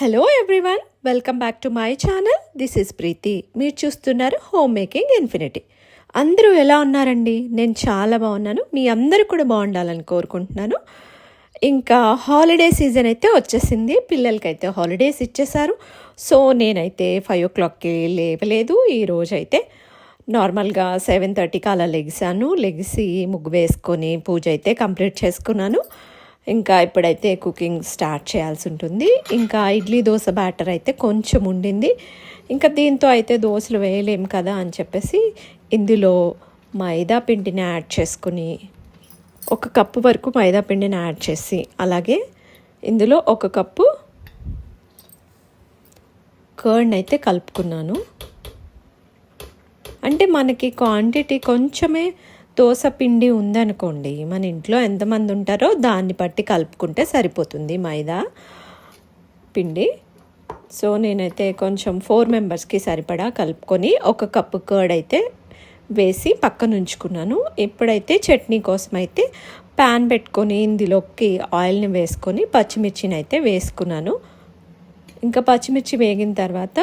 Hello everyone welcome back to my channel this is Preeti మీరు చూస్తున్నారు home making infinity అందరూ ఎలా ఉన్నారండి? నేను చాలా బాగున్నాను. మీ అందరూ కూడా బాగుండాలని కోరుకుంటున్నాను. ఇంకా హాలిడే సీజన్ అయితే వచ్చేసింది. పిల్లలకైతే హాలిడేస్ ఇచ్చేశారు. సో నేనైతే ఫైవ్ ఓ క్లాక్కి లేవలేదు. ఈరోజు అయితే నార్మల్గా సెవెన్ థర్టీకి అలా లెగిసాను. లెగిసి ముగ్గు వేసుకొని పూజ అయితే కంప్లీట్ చేసుకున్నాను. ఇంకా ఇప్పుడైతే కుకింగ్ స్టార్ట్ చేయాల్సి ఉంటుంది. ఇంకా ఇడ్లీ దోశ బ్యాటర్ అయితే కొంచెం ఉండింది. ఇంకా దీంతో అయితే దోశలు వేయలేం కదా అని చెప్పేసి ఇందులో మైదా పిండిని యాడ్ చేసుకుని ఒక కప్పు వరకు మైదా పిండిని యాడ్ చేసి అలాగే ఇందులో ఒక కప్పు కర్డ్ అయితే కలుపుకున్నాను. అంటే మనకి క్వాంటిటీ కొంచెమే దోస పిండి ఉందనుకోండి మన ఇంట్లో ఎంతమంది ఉంటారో దాన్ని బట్టి కలుపుకుంటే సరిపోతుంది మైదా పిండి. సో నేనైతే కొంచెం ఫోర్ మెంబర్స్కి సరిపడా కలుపుకొని ఒక కప్పు కర్డ్ అయితే వేసి పక్కన ఉంచుకున్నాను. ఇప్పుడైతే చట్నీ కోసం అయితే ప్యాన్ పెట్టుకొని ఇందులోకి ఆయిల్ని వేసుకొని పచ్చిమిర్చిని అయితే వేసుకున్నాను. ఇంకా పచ్చిమిర్చి వేగిన తర్వాత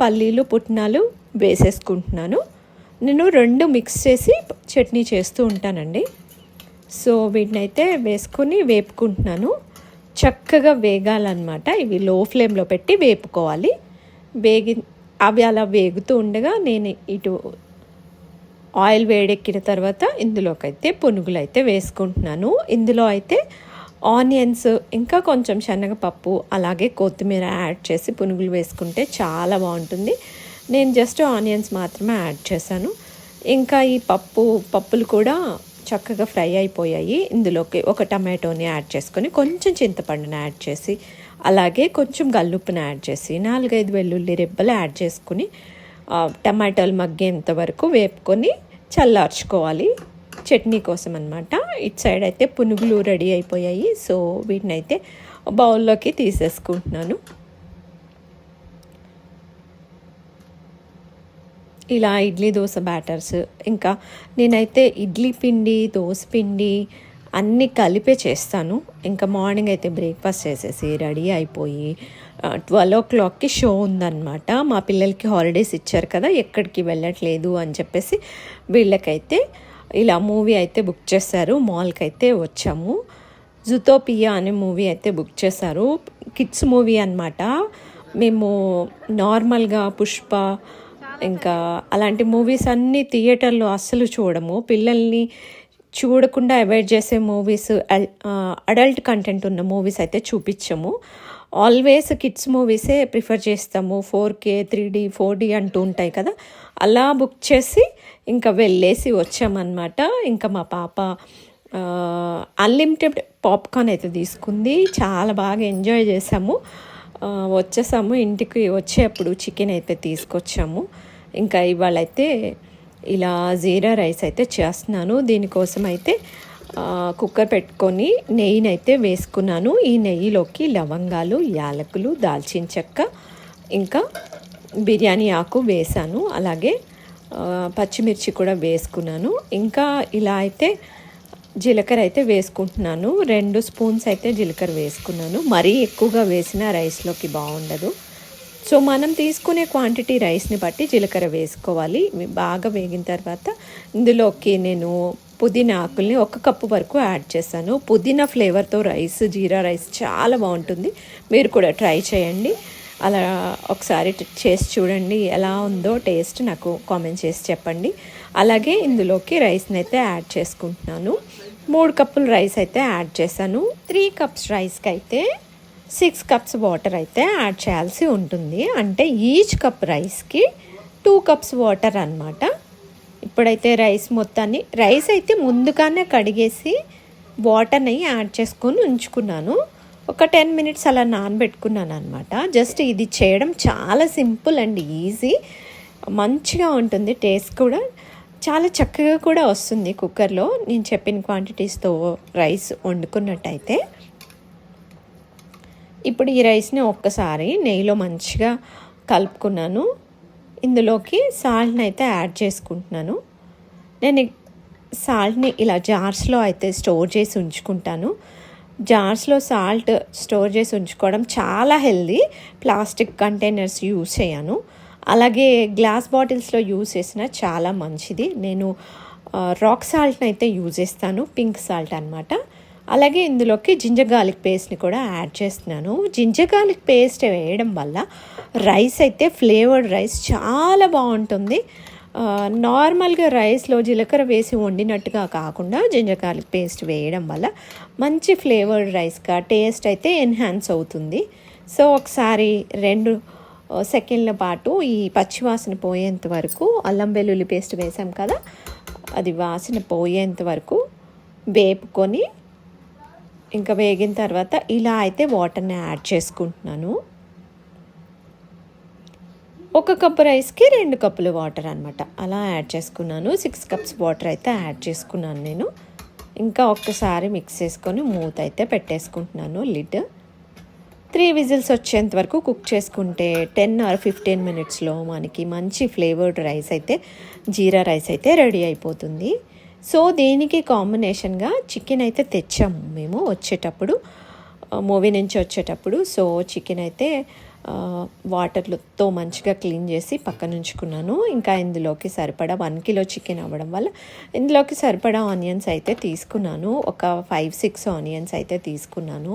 పల్లీలు పుట్నాలు వేసేసుకుంటున్నాను. నేను రెండు మిక్స్ చేసి చట్నీ చేస్తూ ఉంటానండి. సో వీటిని అయితే వేసుకొని వేపుకుంటున్నాను. చక్కగా వేగాలన్నమాట. ఇవి లో ఫ్లేమ్లో పెట్టి వేపుకోవాలి. వేగి అవి అలా వేగుతూ ఉండగా నేను ఇటు ఆయిల్ వేడెక్కిన తర్వాత ఇందులోకైతే పునుగులు అయితే వేసుకుంటున్నాను. ఇందులో అయితే ఆనియన్స్ ఇంకా కొంచెం శనగపప్పు అలాగే కొత్తిమీర యాడ్ చేసి పునుగులు వేసుకుంటే చాలా బాగుంటుంది. నేను జస్ట్ ఆనియన్స్ మాత్రమే యాడ్ చేశాను. ఇంకా ఈ పప్పు పప్పులు కూడా చక్కగా ఫ్రై అయిపోయాయి. ఇందులోకి ఒక టమాటోని యాడ్ చేసుకొని కొంచెం చింతపండుని యాడ్ చేసి అలాగే కొంచెం గల్లుప్పుని యాడ్ చేసి నాలుగైదు వెల్లుల్లి రెబ్బలు యాడ్ చేసుకుని టమాటాలు మగ్గేంత వరకు వేపుకొని చల్లార్చుకోవాలి. చట్నీ కోసం అనమాట ఇటు సైడ్ అయితే పునుగులు రెడీ అయిపోయాయి. సో వీటిని అయితే బౌల్లోకి తీసేసుకుంటున్నాను. ఇలా ఇడ్లీ దోశ బ్యాటర్స్ ఇంకా నేనైతే ఇడ్లీ పిండి దోశ పిండి అన్నీ కలిపే చేస్తాను. ఇంకా మార్నింగ్ అయితే బ్రేక్ఫాస్ట్ చేసేసి రెడీ అయిపోయి ట్వెల్వ్ ఓ క్లాక్కి షో ఉందన్నమాట. మా పిల్లలకి హాలిడేస్ ఇచ్చారు కదా ఎక్కడికి వెళ్ళట్లేదు అని చెప్పేసి వీళ్ళకైతే ఇలా మూవీ అయితే బుక్ చేశారు. మాల్కి అయితే వచ్చాము. జుతోపియా అనే మూవీ అయితే బుక్ చేశారు. కిడ్స్ మూవీ అనమాట మేము నార్మల్గా పుష్ప ఇంకా అలాంటి మూవీస్ అన్నీ థియేటర్లో అస్సలు చూడము. పిల్లల్ని చూడకుండా అవాయిడ్ చేసే మూవీస్ అడల్ట్ కంటెంట్ ఉన్న మూవీస్ అయితే చూపించము. ఆల్వేస్ కిడ్స్ మూవీసే ప్రిఫర్ చేస్తాము. Four K three D four D అంటూ ఉంటాయి కదా. అలా బుక్ చేసి ఇంకా వెళ్ళేసి వచ్చామన్నమాట. ఇంకా మా పాప అన్లిమిటెడ్ పాప్కార్న్ అయితే తీసుకుంది. చాలా బాగా ఎంజాయ్ చేసాము. వచ్చేసాము. ఇంటికి వచ్చేప్పుడు చికెన్ అయితే తీసుకొచ్చాము. ఇంకా ఇవాళ అయితే ఇలా జీరా రైస్ అయితే చేస్తున్నాను. దీనికోసం అయితే కుక్కర్ పెట్టుకొని నెయ్యిని అయితే వేసుకున్నాను. ఈ నెయ్యిలోకి లవంగాలు యాలకులు దాల్చిన చెక్క ఇంకా బిర్యానీ ఆకు వేసాను అలాగే పచ్చిమిర్చి కూడా వేసుకున్నాను. ఇంకా ఇలా అయితే జీలకర్ర అయితే వేసుకుంటున్నాను. రెండు స్పూన్స్ అయితే జీలకర్ర వేసుకున్నాను. మరీ ఎక్కువగా వేసిన రైస్లోకి బాగుండదు. సో మనం తీసుకునే క్వాంటిటీ రైస్ని బట్టి జీలకర్ర వేసుకోవాలి. బాగా వేగిన తర్వాత ఇందులోకి నేను పుదీనా ఆకుల్ని ఒక కప్పు వరకు యాడ్ చేశాను. పుదీనా ఫ్లేవర్తో రైస్ జీరా రైస్ చాలా బాగుంటుంది. మీరు కూడా ట్రై చేయండి. అలా ఒకసారి చేసి చూడండి ఎలా ఉందో టేస్ట్ నాకు కామెంట్ చేసి చెప్పండి. అలాగే ఇందులోకి రైస్ని అయితే యాడ్ చేసుకుంటున్నాను. మూడు కప్పులు రైస్ అయితే యాడ్ చేశాను. త్రీ కప్స్ రైస్కి అయితే సిక్స్ కప్స్ వాటర్ అయితే యాడ్ చేయాల్సి ఉంటుంది. అంటే ఈచ్ కప్ రైస్కి టూ కప్స్ వాటర్ అనమాట ఇప్పుడైతే రైస్ మొత్తాన్ని రైస్ అయితే ముందుగానే కడిగేసి వాటర్ని యాడ్ చేసుకొని ఉంచుకున్నాను. ఒక టెన్ మినిట్స్ అలా నానబెట్టుకున్నాను అనమాట జస్ట్ ఇది చేయడం చాలా సింపుల్ అండ్ ఈజీ. మంచిగా ఉంటుంది టేస్ట్ కూడా. చాలా చక్కగా కూడా వస్తుంది కుక్కర్లో. నేను చెప్పిన క్వాంటిటీస్తో రైస్ వండుకున్నట్టయితే. ఇప్పుడు ఈ రైస్ని ఒక్కసారి నెయ్యిలో మంచిగా కలుపుకున్నాను. ఇందులోకి సాల్ట్ని అయితే యాడ్ చేసుకుంటున్నాను. నేను సాల్ట్ని ఇలా జార్స్లో అయితే స్టోర్ చేసి ఉంచుకుంటాను. జార్స్లో సాల్ట్ స్టోర్ చేసి ఉంచుకోవడం చాలా హెల్దీ. ప్లాస్టిక్ కంటైనర్స్ యూస్ చేయను. అలాగే గ్లాస్ బాటిల్స్లో యూజ్ చేసిన చాలా మంచిది. నేను రాక్ సాల్ట్ని అయితే యూజ్ చేస్తాను. పింక్ సాల్ట్ అనమాట అలాగే ఇందులోకి జింజర్ గార్లిక్ పేస్ట్ని కూడా యాడ్ చేస్తున్నాను. జింజర్ గార్లిక్ పేస్ట్ వేయడం వల్ల రైస్ అయితే ఫ్లేవర్డ్ రైస్ చాలా బాగుంటుంది. నార్మల్గా రైస్లో జీలకర్ర వేసి వండినట్టుగా కాకుండా జింజర్ గార్లిక్ పేస్ట్ వేయడం వల్ల మంచి ఫ్లేవర్డ్ రైస్గా టేస్ట్ అయితే ఎన్హాన్స్ అవుతుంది. సో ఒకసారి రెండు సెకండ్ల పాటు ఈ పచ్చివాసన పోయేంత వరకు అల్లం వెల్లుల్లి పేస్ట్ వేసాం కదా అది వాసన పోయేంత వరకు వేపుకొని ఇంకా వేగిన తర్వాత ఇలా అయితే వాటర్ని యాడ్ చేసుకుంటున్నాను. ఒక కప్పు రైస్కి రెండు కప్పులు వాటర్ అనమాట అలా యాడ్ చేసుకున్నాను. సిక్స్ కప్స్ వాటర్ అయితే యాడ్ చేసుకున్నాను నేను. ఇంకా ఒక్కసారి మిక్స్ చేసుకొని మూత అయితే పెట్టేసుకుంటున్నాను లిడ్. త్రీ విజిల్స్ వచ్చేంత వరకు కుక్ చేసుకుంటే టెన్ ఆర్ ఫిఫ్టీన్ మినిట్స్లో మనకి మంచి ఫ్లేవర్డ్ రైస్ అయితే జీరా రైస్ అయితే రెడీ అయిపోతుంది. సో దీనికి కాంబినేషన్గా చికెన్ అయితే తెచ్చాము మేము వచ్చేటప్పుడు మూవీ నుంచి వచ్చేటప్పుడు. సో చికెన్ అయితే వాటర్తో మంచిగా క్లీన్ చేసి పక్కన ఉంచుకున్నాను ఇంకా ఇందులోకి సరిపడా వన్ కిలో చికెన్ అవ్వడం వల్ల ఇందులోకి సరిపడా ఆనియన్స్ అయితే తీసుకున్నాను. ఒక ఫైవ్ సిక్స్ ఆనియన్స్ అయితే తీసుకున్నాను.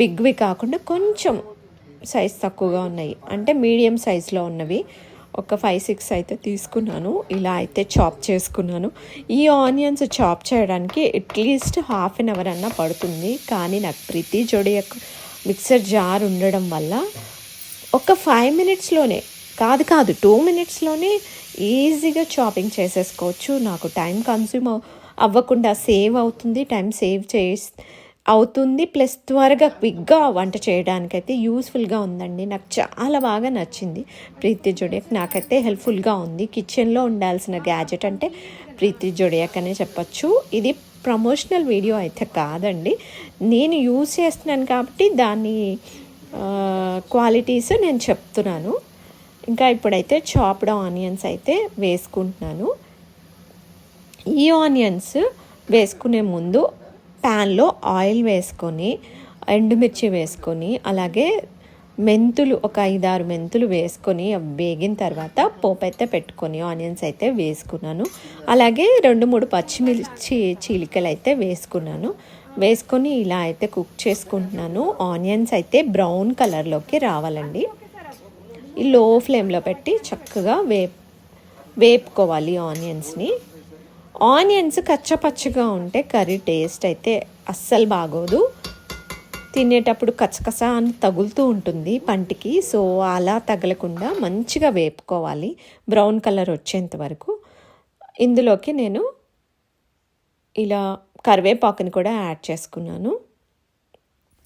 బిగ్వి కాకుండా కొంచెం సైజ్ తక్కువగా ఉన్నాయి. అంటే మీడియం సైజులో ఉన్నవి. ఒక ఫైవ్ సిక్స్ అయితే తీసుకున్నాను. ఇలా అయితే చాప్ చేసుకున్నాను. ఈ ఆనియన్స్ చాప్ చేయడానికి at least half an hour అన్నా పడుతుంది. కానీ నాకు ప్రతి జోడి మిక్సర్ జార్ ఉండడం వల్ల ఒక ఫైవ్ మినిట్స్లోనే కాదు కాదు టూ మినిట్స్లోనే ఈజీగా చాపింగ్ చేసేసుకోవచ్చు. నాకు టైం కన్స్యూమ్ అవ్వకుండా సేవ్ అవుతుంది. టైం సేవ్ చేసి అవుతుంది. ప్లస్ త్వరగా క్విక్గా వంట చేయడానికైతే యూస్ఫుల్గా ఉందండి. నాకు చాలా బాగా నచ్చింది ప్రీతి జొడియాక్. నాకైతే హెల్ప్ఫుల్గా ఉంది. కిచెన్లో ఉండాల్సిన గ్యాజెట్ అంటే ప్రీతి జొడియాక్ అనే చెప్పచ్చు. ఇది ప్రమోషనల్ వీడియో అయితే కాదండి. నేను యూజ్ చేస్తున్నాను కాబట్టి దాని క్వాలిటీస్ నేను చెప్తున్నాను. ఇంకా ఇప్పుడైతే చాప్డ్ ఆనియన్స్ అయితే వేసుకుంటున్నాను. ఈ ఆనియన్స్ వేసుకునే ముందు ప్యాన్లో ఆయిల్ వేసుకొని ఎండుమిర్చి వేసుకొని అలాగే మెంతులు ఒక ఐదారు మెంతులు వేసుకొని వేగిన తర్వాత పోపు అయితే పెట్టుకొని ఆనియన్స్ అయితే వేసుకున్నాను. అలాగే రెండు మూడు పచ్చిమిర్చి చీలికలు అయితే వేసుకున్నాను. వేసుకొని ఇలా అయితే కుక్ చేసుకుంటున్నాను. ఆనియన్స్ అయితే బ్రౌన్ కలర్లోకి రావాలండి. లో ఫ్లేమ్లో పెట్టి చక్కగా వేప్ వేపుకోవాలి ఆనియన్స్ని. ఆనియన్స్ కచ్చపచ్చగా ఉంటే కర్రీ టేస్ట్ అయితే అస్సలు బాగోదు. తినేటప్పుడు కచకస అని తగులుతూ ఉంటుంది పంటికి. సో అలా తగలకుండా మంచిగా వేపుకోవాలి. బ్రౌన్ కలర్ వచ్చేంత వరకు. ఇందులోకి నేను ఇలా కరివేపాకుని కూడా యాడ్ చేసుకున్నాను.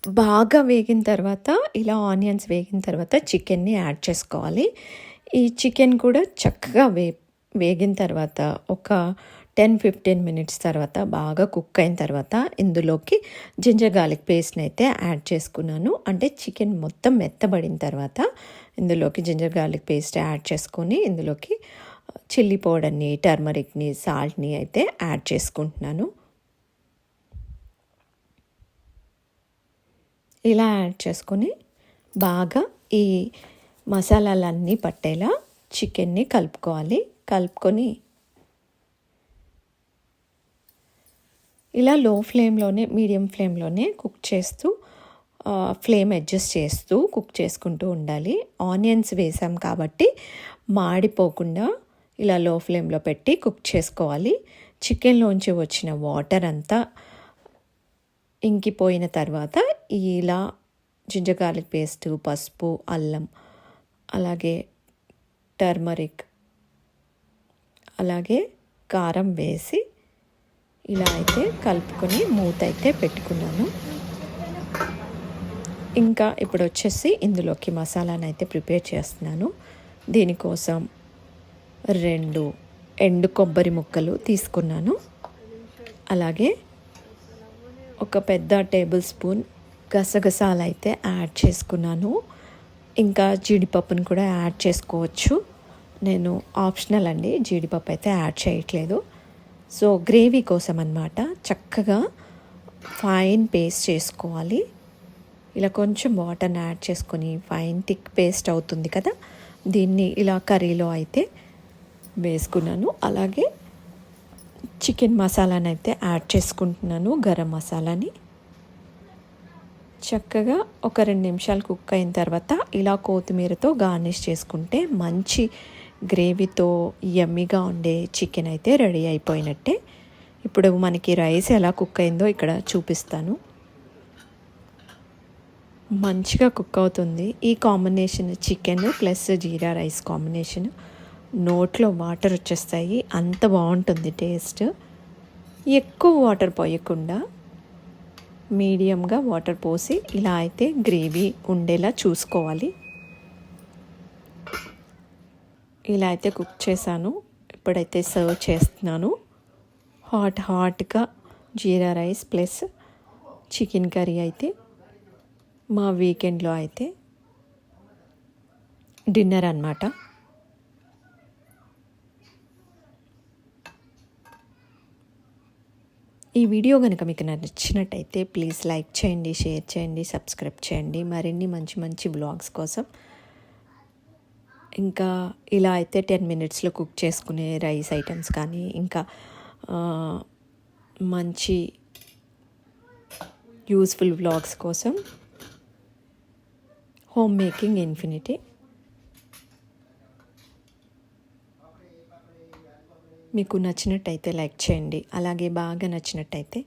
బాగా వేగిన తర్వాత ఇలా ఆనియన్స్ వేగిన తర్వాత చికెన్ని యాడ్ చేసుకోవాలి. ఈ చికెన్ కూడా చక్కగా వే వేగిన తర్వాత ఒక టెన్ ఫిఫ్టీన్ మినిట్స్ తర్వాత బాగా కుక్ అయిన తర్వాత ఇందులోకి జింజర్ గార్లిక్ పేస్ట్ని అయితే యాడ్ చేసుకున్నాను. అంటే చికెన్ మొత్తం మెత్తబడిన తర్వాత ఇందులోకి జింజర్ గార్లిక్ పేస్ట్ యాడ్ చేసుకొని ఇందులోకి చిల్లీ పౌడర్ని టర్మరిక్ని సాల్ట్ని అయితే యాడ్ చేసుకుంటున్నాను. ఇలా యాడ్ చేసుకొని బాగా ఈ మసాలాలన్నీ పట్టేలా చికెన్ని కలుపుకోవాలి. కలుపుకొని ఇలా లో ఫ్లేమ్లోనే మీడియం ఫ్లేమ్లోనే కుక్ చేస్తూ ఫ్లేమ్ అడ్జస్ట్ చేస్తూ కుక్ చేసుకుంటూ ఉండాలి. ఆనియన్స్ వేసాం కాబట్టి మాడిపోకుండా ఇలా లో ఫ్లేమ్లో పెట్టి కుక్ చేసుకోవాలి. చికెన్లోంచి వచ్చిన వాటర్ అంతా ఇంకిపోయిన తర్వాత ఇలా జింజర్ గార్లిక్ పేస్ట్ పసుపు అల్లం అలాగే టర్మరిక్ అలాగే కారం వేసి ఇలా అయితే కలుపుకొని మూత అయితే పెట్టుకున్నాను. ఇంకా ఇప్పుడు వచ్చేసి ఇందులోకి మసాలాను అయితే ప్రిపేర్ చేస్తున్నాను. దీనికోసం రెండు ఎండు కొబ్బరి ముక్కలు తీసుకున్నాను. అలాగే ఒక పెద్ద టేబుల్ స్పూన్ గసగసాలు అయితే యాడ్ చేసుకున్నాను. ఇంకా జీడిపప్పును కూడా యాడ్ చేసుకోవచ్చు. నేను ఆప్షనల్ అండి జీడిపప్పు అయితే యాడ్ చేయట్లేదు. సో గ్రేవీ కోసం అన్నమాట చక్కగా ఫైన్ పేస్ట్ చేసుకోవాలి. ఇలా కొంచెం వాటర్ని యాడ్ చేసుకొని ఫైన్ థిక్ పేస్ట్ అవుతుంది కదా. దీన్ని ఇలా కర్రీలో అయితే వేసుకున్నాను. అలాగే చికెన్ మసాలాని అయితే యాడ్ చేసుకుంటున్నాను గరం మసాలాని చక్కగా ఒక రెండు నిమిషాలు కుక్ అయిన తర్వాత ఇలా కొత్తిమీరతో గార్నిష్ చేసుకుంటే మంచి గ్రేవీతో యమ్మీగా ఉండే చికెన్ అయితే రెడీ అయిపోయినట్టే. ఇప్పుడు మనకి రైస్ ఎలా కుక్ అయిందో ఇక్కడ చూపిస్తాను. మంచిగా కుక్ అవుతుంది. ఈ combination chicken plus jeera rice combination. నోట్లో వాటర్ వచ్చేస్తాయి. అంత బాగుంటుంది టేస్ట్. ఎక్కువ వాటర్ పోయకుండా మీడియంగా వాటర్ పోసి ఇలా అయితే గ్రేవీ ఉండేలా చూసుకోవాలి. ఇలా అయితే కుక్ చేశాను. ఇప్పుడైతే సర్వ్ చేస్తున్నాను. హాట్ హాట్గా jeera rice plus chicken curry అయితే మా వీకెండ్లో అయితే డిన్నర్ అన్నమాట. ఈ వీడియో కనుక మీకు నచ్చినట్టయితే ప్లీజ్ లైక్ చేయండి షేర్ చేయండి సబ్స్క్రైబ్ చేయండి. మరిన్ని మంచి మంచి బ్లాగ్స్ కోసం ఇంకా ఇలా అయితే టెన్ మినిట్స్లో కుక్ చేసుకునే రైస్ ఐటమ్స్ కానీ ఇంకా మంచి యూస్ఫుల్ వ్లాగ్స్ కోసం హోమ్ మేకింగ్ ఇన్ఫినిటీ. మీకు నచ్చినట్టయితే లైక్ చేయండి అలాగే బాగా నచ్చినట్టయితే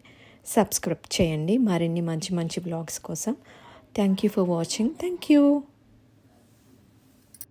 సబ్స్క్రైబ్ చేయండి. మరిన్ని మంచి మంచి బ్లాగ్స్ కోసం thank you for watching. Thank you.